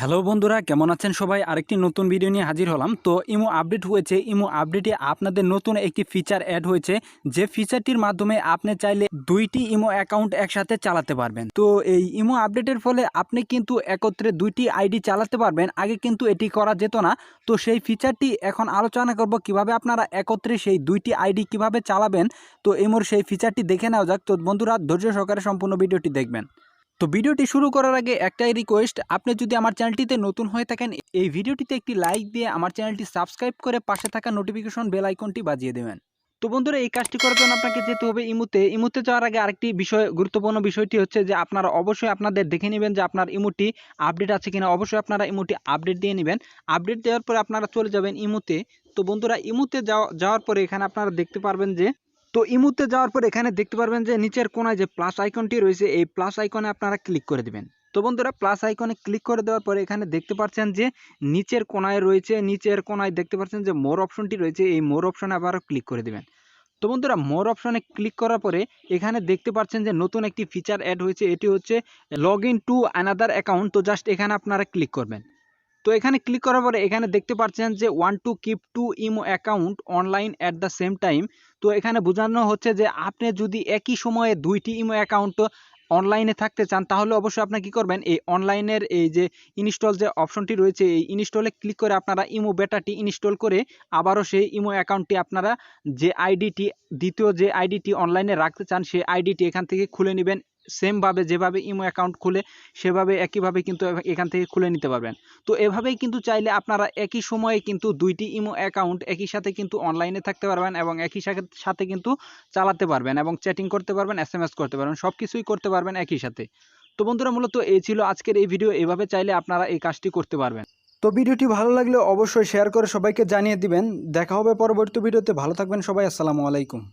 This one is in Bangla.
হ্যালো বন্ধুরা, কেমন আছেন সবাই? আরেকটি নতুন ভিডিও নিয়ে হাজির হলাম। তো ইমো আপডেট হয়েছে। ইমো আপডেটে আপনাদের নতুন একটি ফিচার অ্যাড হয়েছে। যে ফিচারটির মাধ্যমে আপনি চাইলে দুইটি ইমো অ্যাকাউন্ট একসাথে চালাতে পারবেন। তো এই ইমো আপডেটের ফলে আপনি কিন্তু একত্রে দুইটি আইডি চালাতে পারবেন। আগে কিন্তু এটি করা যেত না। তো সেই ফিচারটি এখন আলোচনা করব কীভাবে আপনারা একত্রে সেই দুইটি আইডি কীভাবে চালাবেন। তো ইমোর সেই ফিচারটি দেখে নেওয়া যাক। তো বন্ধুরা, ধৈর্য সহকারে সম্পূর্ণ ভিডিওটি দেখবেন। তো ভিডিওটি শুরু করার আগে একটাই রিকোয়েস্ট আপনি যদি আমার চ্যানেলটিতে নতুন হয়ে থাকেন, এই ভিডিওটিতে একটি লাইক দিয়ে আমার চ্যানেলটি সাবস্ক্রাইব করে পাশে থাকা নোটিফিকেশন বেল আইকনটি বাজিয়ে দেবেন। তো বন্ধুরা, এই কাজটি করার জন্য আপনাকে যেতে হবে ইমুতে। ইমুতে যাওয়ার আগে আরেকটি বিষয়, গুরুত্বপূর্ণ বিষয়টি হচ্ছে যে আপনারা অবশ্যই আপনাদের দেখে নেবেন যে আপনার ইমুটি আপডেট আছে কিনা। অবশ্যই আপনারা ইমুটি আপডেট দিয়ে নেবেন। আপডেট দেওয়ার পরে আপনারা চলে যাবেন ইমুতে। তো বন্ধুরা, ইমুতে যাওয়া, যাওয়ার পরে এখানে আপনারা দেখতে পারবেন যে তো ইমুতে যাওয়ার পর এখানে দেখতে পারবেন যে নিচের কোনায় যে প্লাস আইকনটি রয়েছে, এই প্লাস আইকনে আপনারা ক্লিক করে দেবেন। তো বন্ধুরা প্লাস আইকনে ক্লিক করে দেওয়ার পরে এখানে দেখতে পাচ্ছেন যে নিচের কোনায় রয়েছে, নিচের কোনায় দেখতে পাচ্ছেন যে মোর অপশনটি রয়েছে, এই মোর অপশনে আবারও ক্লিক করে দেবেন। তো বন্ধুরা মোর অপশনে ক্লিক করার পরে এখানে দেখতে পাচ্ছেন যে নতুন একটি ফিচার অ্যাড হয়েছে, এটি হচ্ছে log in to another account তো জাস্ট এখানে আপনারা ক্লিক করবেন। তো এখানে ক্লিক করার পরে এখানে দেখতে পাচ্ছেন যে one to keep two imo account online at the same time তো এখানে বোঝানো হচ্ছে যে আপনি যদি একই সময়ে দুইটি ইমো অ্যাকাউন্ট অনলাইনে থাকতে চান, তাহলে অবশ্যই আপনি কি করবেন? এই অনলাইনের এই যে ইনস্টল যে অপশনটি রয়েছে, এই ইনস্টলে ক্লিক করে আপনারা ইমো বেটাটি ইনস্টল করে আবারও সেই ইমো অ্যাকাউন্টটি আপনারা যে আইডিটি দ্বিতীয় যে আইডিটি অনলাইনে রাখতে চান, সেই আইডিটি এখান থেকে খুলে নেবেন। সেমভাবে যেভাবে ইমো অ্যাকাউন্ট খুলে, সেভাবে একইভাবে কিন্তু এখান থেকে খুলে নিতে পারবেন। তো এভাবেই কিন্তু চাইলে আপনারা একই সময়ে কিন্তু দুইটি ইমো অ্যাকাউন্ট একই সাথে কিন্তু অনলাইনে থাকতে পারবেন এবং একই সাথে- সাথে কিন্তু চালাতে পারবেন এবং চ্যাটিং করতে পারবেন এস করতে পারবেন সব কিছুই করতে পারবেন একই সাথে। তো বন্ধুরা, মূলত এই ছিল আজকের এই ভিডিও এভাবে চাইলে আপনারা এই কাজটি করতে পারবেন। তো ভিডিওটি ভালো লাগলে অবশ্যই শেয়ার করে সবাইকে জানিয়ে দিবেন। দেখা হবে পরবর্তী ভিডিওতে ভালো থাকবেন সবাই। আসসালামু আলাইকুম।